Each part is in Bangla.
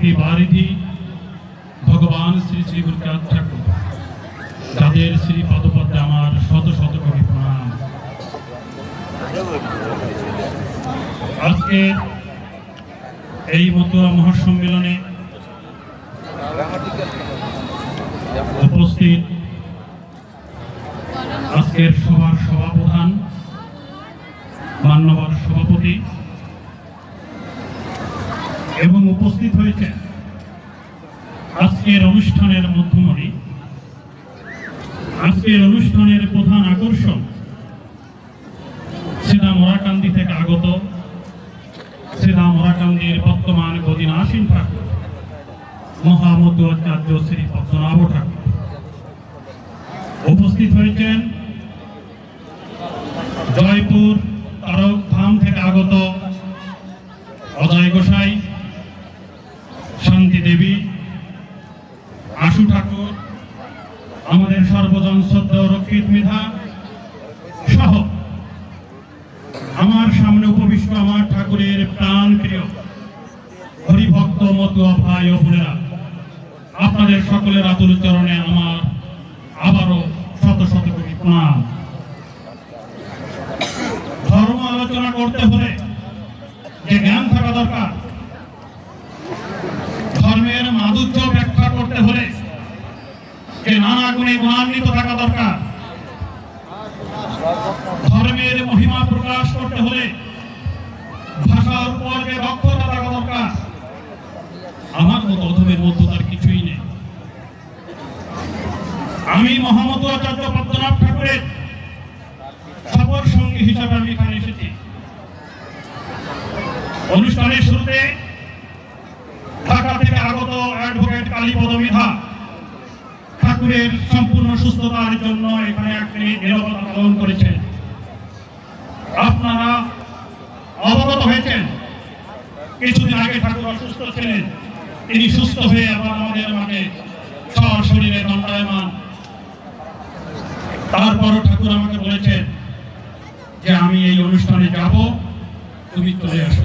ভক্তি বারিধি ভগবান শ্রী শ্রী গুরুচাঁদ ঠাকুর। যাদের শ্রী পদপদ্মে আমার শত শত কোটি প্রণাম। আজকে এই মতো মহাসম্মেলনে উপস্থিত আজকের সভার সভাপ্রধান মান্যবর এবং উপস্থিত হয়েছে আজকের অনুষ্ঠানের মধ্যমণি, আজকের অনুষ্ঠানের প্রধান আকর্ষণ শ্রীরাম মোরাকান্দি থেকে আগত শ্রীরাম মোরাকান্দির বর্তমান গদিনাসীন ঠাকুর মহামধু আচার্য শ্রী পদ্মনাভ ঠাকুর। উপস্থিত হয়েছেন জয়পুর তারক ধাম থেকে আগত আশু ঠাকুর, আমাদের সর্বজন শ্রদ্ধা রক্ষিত মেধা সহ আমার সামনে উপবিষ্ট আমার ঠাকুরের প্রাণ প্রিয় হরিভক্ত মতুয়া ভাই ও বোনেরা, আপনাদের সকলের আতুল চরণে আমার আবারও শত শত কোটি প্রণাম। ধর্ম আলোচনা করতে হলে যে জ্ঞান থাকা দরকার গুণান্বিত থাকা দরকার। ধর্মের মহিমা প্রকাশ করতে হলে ভাষার উপর যে দক্ষতা থাকা দরকার। আমার মতো অধমের মধ্যে তার কিছুই নেই। আমি মহামত আচার্য পদ্মনাভ ঠাকুরের সফর সঙ্গী হিসাবে আমি এখানে এসেছি। অনুষ্ঠানের শুরুতে ঢাকা থেকে আগত অ্যাডভোকেট কালীপদ মিধা ঠাকুরের সম্পূর্ণ সুস্থতার জন্য এক পালন করেছেন আপনারা অবগত হয়েছেন। কিছুদিন আগে ঠাকুর অসুস্থ ছিলেন। তিনি সুস্থ হয়ে আবার আমাদের মাঝে শরীরে দণ্ডায়মান। তারপরও ঠাকুর আমাকে বলেছেন যে আমি এই অনুষ্ঠানে যাব, তুমি চলে আসো।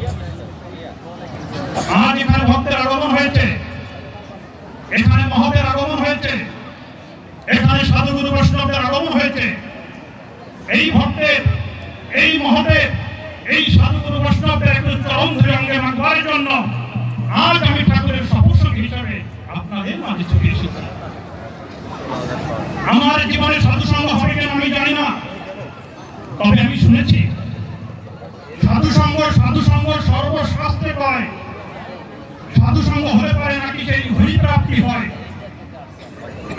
আমার জীবনে সাধু সঙ্গ হবে কেন আমি জানি না। তবে আমি শুনেছি, সাধু সঙ্গ সাধু সঙ্গ সর্বশাস্ত্রে কয় সাধু সঙ্গ হলে পারে নাকি সেই হরিপ্রাপ্তি হয়।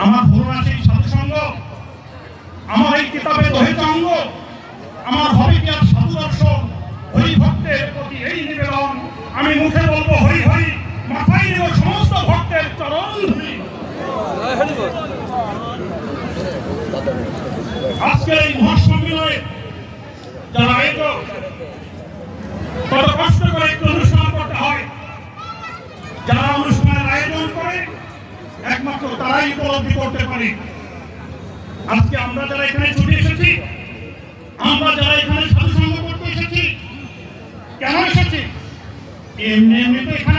আমার ধরুন সেই সাধু সঙ্গ। আমার এই কিতাবে দহিত অঙ্গ। আমার হবে সাধু দর্শন হরি ভক্তের প্রতি এই নিবেদন আমি মুখে আজকের এই মহাসম্মেলনে যারা আয়োজক, কত কষ্ট করে একটু অনুষ্ঠান করতে হয়, যারা অনুষ্ঠানের আয়োজন করে, একমাত্র তারাই উপলব্ধি করতে পারে। আজকে আমরা যারা এখানে ছুটে এসেছি, আমরা যারা এখানে সাধু সঙ্গ করতে এসেছি, কেন এসেছি? এমনি এমনি তো এখানে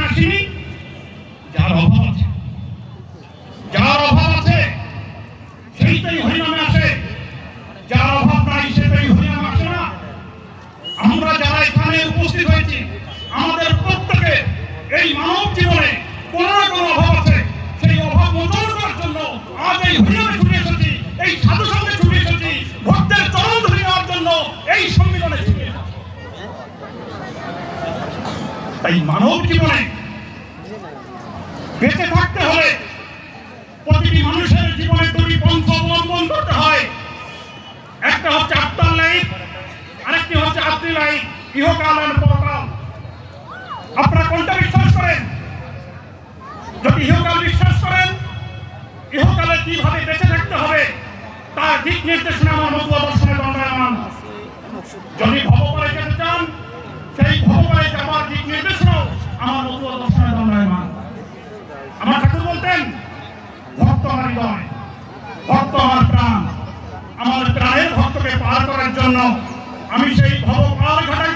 বেঁচে থাকতে হলে প্রতিটি মানুষের জীবনে দুটি পন্থ অবলম্বন করতে হয়। একটা হচ্ছে আত্মার লাইফ, আরেকটি হচ্ছে আত্মী লাইফ, ইহকাল আর পরকাল। আপনারা কোনটা বিশ্বাস করেন? যদি ইহকাল বিশ্বাস করেন, ইহকালে কীভাবে বেঁচে থাকতে হবে, তার দিক নির্দেশনা আমার মধু বলতেন ভক্ত আমার হৃদয় ভক্ত আমার প্রাণ। আমার প্রাণের ভক্তকে পার করার জন্য আমি সেই ভব পার ঘাটায়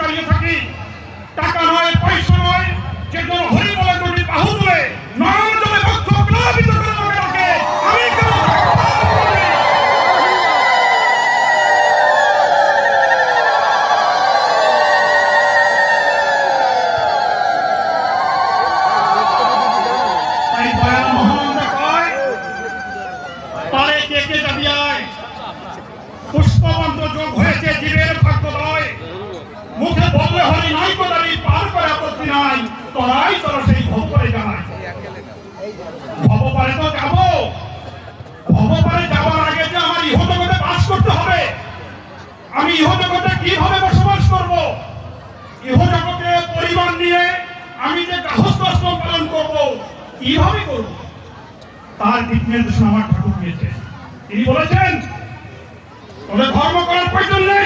দেখতে যাবি পুষ্পবন্ত যোগ হয়েছে, জীবের ভাগ্যদয় মুখে বললে হরি নাই কোদারি পার করে আপত্তি নাই। তোরাই তোর সেই ভোগ করে জানাই ভবপারে তো যাব। ভবপারে যাওয়ার আগে যে আমার ইহজগতে বাস করতে হবে। আমি ইহজগতে কীভাবে বসবাস করব? ইহজগতে পরিবার নিয়ে আমি যে গাহস্থ আশ্রম পালন করব, কীভাবে করব? তার দিক নির্দেশনা আমার ঠাকুর দিয়েছে তিনি বলেছেন, তোদের ধর্ম করার প্রয়োজন নেই।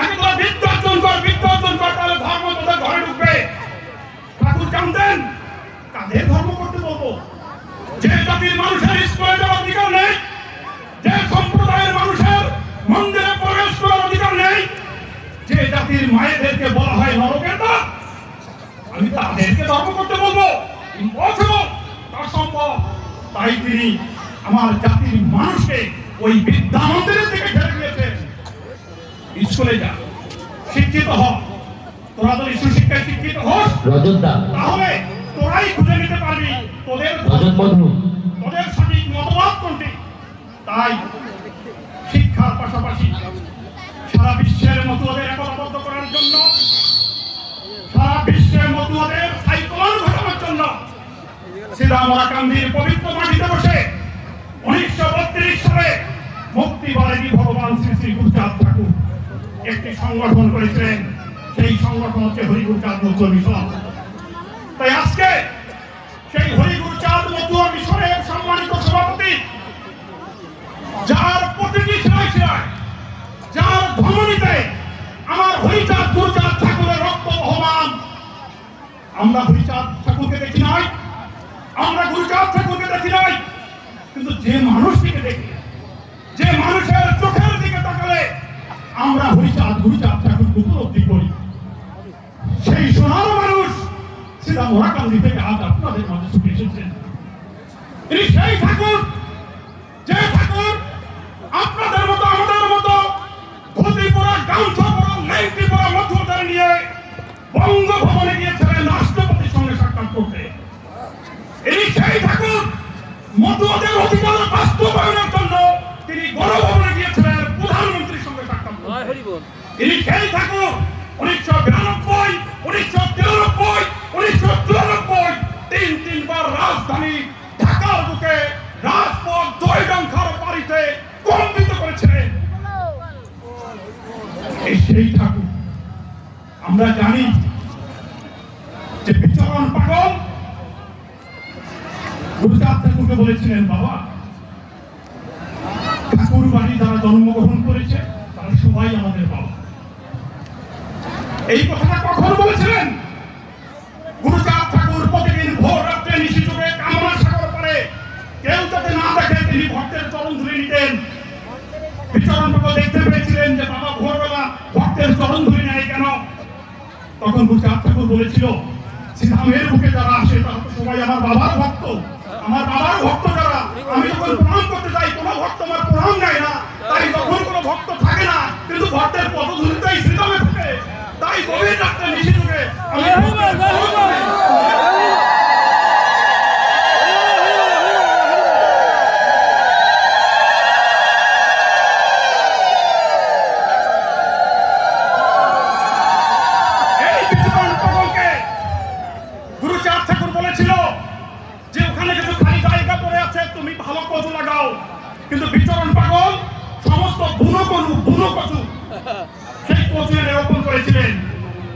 আগে তোরা বিদ্যা অর্জন কর বিদ্যা অর্জন কর তাহলে ধর্ম তোদের ঘরে ঢুকবে। ঠাকুর জানতেন কাদের ধর্ম করতে বলব? যে জাতির মানুষের স্কুলে যাওয়ার অধিকার নেই, যে সম্প্রদায়ের মানুষের মন্দিরে প্রবেশ করার অধিকার নেই, যে জাতির মায়েদেরকে বলা হয় নরকের দাস আমি তাদেরকে ধর্ম করতে বলব। ইম্পসিবল, তার সম্ভব। তাই তিনি আমার জাতির মানুষকে ওই বিদ্যা মন্দিরের দিকে ঠেলে দিয়েছেন স্কুলে যা। শিক্ষিত হ। তোরা তো ঈশ্বর শিক্ষায় শিক্ষিত হোস তাহলে তোরাই খুঁজে নিতে পারবি তোদের তোদের সঠিক মতবাদ কোনটি? তাই শিক্ষার পাশাপাশি সারা বিশ্বের মতুয়াদের একতাবদ্ধ করার জন্য সারা বিশ্বের মতুয়াদের সাইক্লোন ঘটানোর জন্য সীতামরাকান্দির পবিত্র মাটিতে বসে উনিশশো বত্রিশ সালে মুক্তিবাদী ভগবান শ্রী শ্রী গুরুচাঁদ ঠাকুর একটি সংগঠন করেছিলেন। সেই সংগঠন হচ্ছে হরিগুরচাঁদ মুক্ত মিশন। তাই আজকে সেই হরিগুরু চাঁদ মতুয়া মিশনের সম্মানিত সভাপতি, যার প্রতিটি শিলায় শিলায় যার ধমনীতে আমার হরিচাঁদ গুরুচাঁদ ঠাকুরের রক্ত বহমান, আমরা হরিচাঁদ ঠাকুরকে দেখি নাই আমরা গুরুচাঁদ ঠাকুরকে দেখি নাই কিন্তু যে মানুষটিকে দেখি যে মানুষের চোখের দিকে তাকালে আমরা হরিচাঁদ গুরুচাঁদ ঠাকুরকে উপলব্ধি করি সেই সোনার মানুষ সেটা মোরাকান্দি থেকে আজ আপনাদের মাঝে ছুটে এসেছেন। তিনি সেই ঠাকুর যে ঠাকুর আপনাদের মতো আমাদের মতো ধুতি পরা গামছা পরা লেংটি পরা মধ্যতার নিয়ে বঙ্গভবনে গিয়েছিলেন রাষ্ট্রপতির সঙ্গে সাক্ষাৎ করতে। এই সেই ঠাকুর মতুয়াদের অধিকার বাস্তবায়নের জন্য তিনি গণভবনে গিয়েছিলেন প্রধানমন্ত্রীর সঙ্গে সাক্ষাৎ করতে। তিনি সেই ঠাকুর উনিশশো বিরানব্বই উনিশশো সেই ঠাকুর। আমরা জানি যে বিচরণ পাগল। গুরুচাঁদ ঠাকুরকে বলেছিলেন, বাবা, ঠাকুর বাড়ি যারা জন্মগ্রহণ করেছে, তারা সবাই আমাদের বাবা। এই কথাটা কখন বলেছিলেন? গুরুচাঁদ তখন গুরুচাঁদ ঠাকুর বলেছিল শ্রীধামের বুকে যারা আসে, তারা সবাই আমার বাবার ভক্ত। আমার বাবার ভক্ত যারা, আমি যখন প্রণাম করতে যাই, কোনো ভক্ত আমার প্রণাম নেয় না। তাই তখন কোনো ভক্ত থাকে না, কিন্তু ভক্তের পদধূলিতেই শ্রীধামে থাকে। তাই গভীর রাত্রে নিশি যুগে আমি কিন্তু বিচরণ পাগল, সমস্ত বুনো কচু বুনো কচু সেই কচু এনে রোপণ করেছিলেন।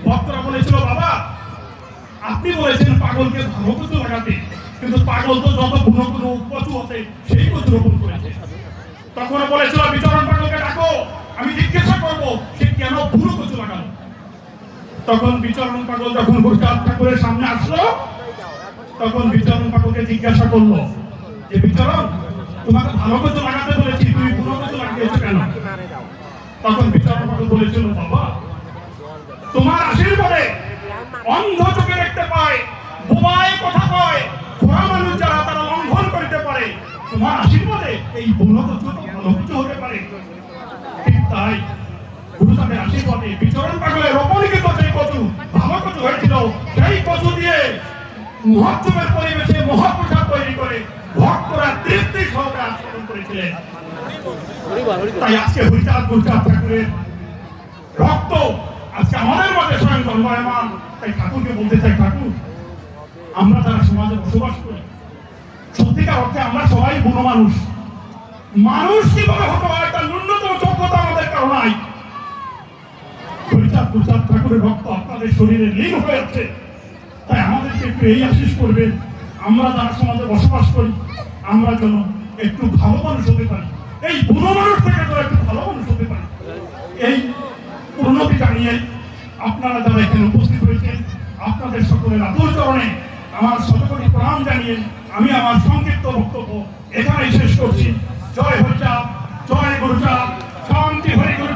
ভক্তরা বলেছিল, বাবা, আপনি বলেছেন পাগলকে ভালো কচু লাগাতে, কিন্তু পাগল তো যত বুনো বুনো কচু আছে, সেই কচু রোপণ করেছে। তখন বলেছিল, বিচরণ পাগলকে ডাকো, আমি জিজ্ঞাসা করব সে কেন বুনো কচু লাগালো? তখন বিচরণ পাগল যখন গুরুচাঁদ ঠাকুরের সামনে আসলো, তখন বিচরণ পাগলকে জিজ্ঞাসা করল যে, বিচরণ তোমাকে ভালো কিছু লাগাতে বলেছি, তুমি কিছু লাগিয়েছো কেন? তখন পাগল বলেছিল, বাবা, তোমার আশীর্বাদে অন্ধ চোখে দেখতে পায়, বোবায় কথা কয় ঘোড়া মানুষ যারা তারা লঙ্ঘন করিতে পারে, তোমার আশীর্বাদে এই বুনো কিছু ভালো কিছু হতে পারে। ঠিক তাই গুরুচাঁদের আশীর্বাদে বিচরণ পাগলের রোপণীকৃত যে কচু, ভালো কচু হয়েছিল, সেই কচু দিয়ে মহোৎসবের পরিবেশে আস্বাদন তাই আজকে হরিচাঁদ গুরুচাঁদ ঠাকুরের রক্ত আজকে আমাদের মধ্যে স্বয়ং দণ্ডায়মান তাই ঠাকুরকে বলতে চাই, ঠাকুর, আমরা যারা সমাজে বসবাস করি। সত্যিকার অর্থে আমরা সবাই বুড়ো মানুষ। মানুষ কীভাবে হতে হয় তার ন্যূনতম যোগ্যতা আমাদের কারও নাই। হরিচাঁদ প্রসাদ ঠাকুরের ভক্ত আপনাদের শরীরে লীন হয়ে আছে। তাই আমাদেরকে একটু এই আশিস করবেন। আমরা যারা সমাজে বসবাস করি। আমরা যেন একটু ভালো মানুষ হতে পারি। এই বুড়ো মানুষ থেকে যেন একটু ভালো মানুষ হতে পারি এই উন্নতি জানিয়ে আপনারা যারা এখানে উপস্থিত হয়েছেন, আপনাদের সকলের আদর চরণে আমার শতকোটি প্রণাম জানিয়ে আমি আমার সংক্ষিপ্ত বক্তব্য এখানেই শেষ করছি। জয় হরিচাঁদ, জয় গুরুচা শান্তি, হরি গুরুচাঁদ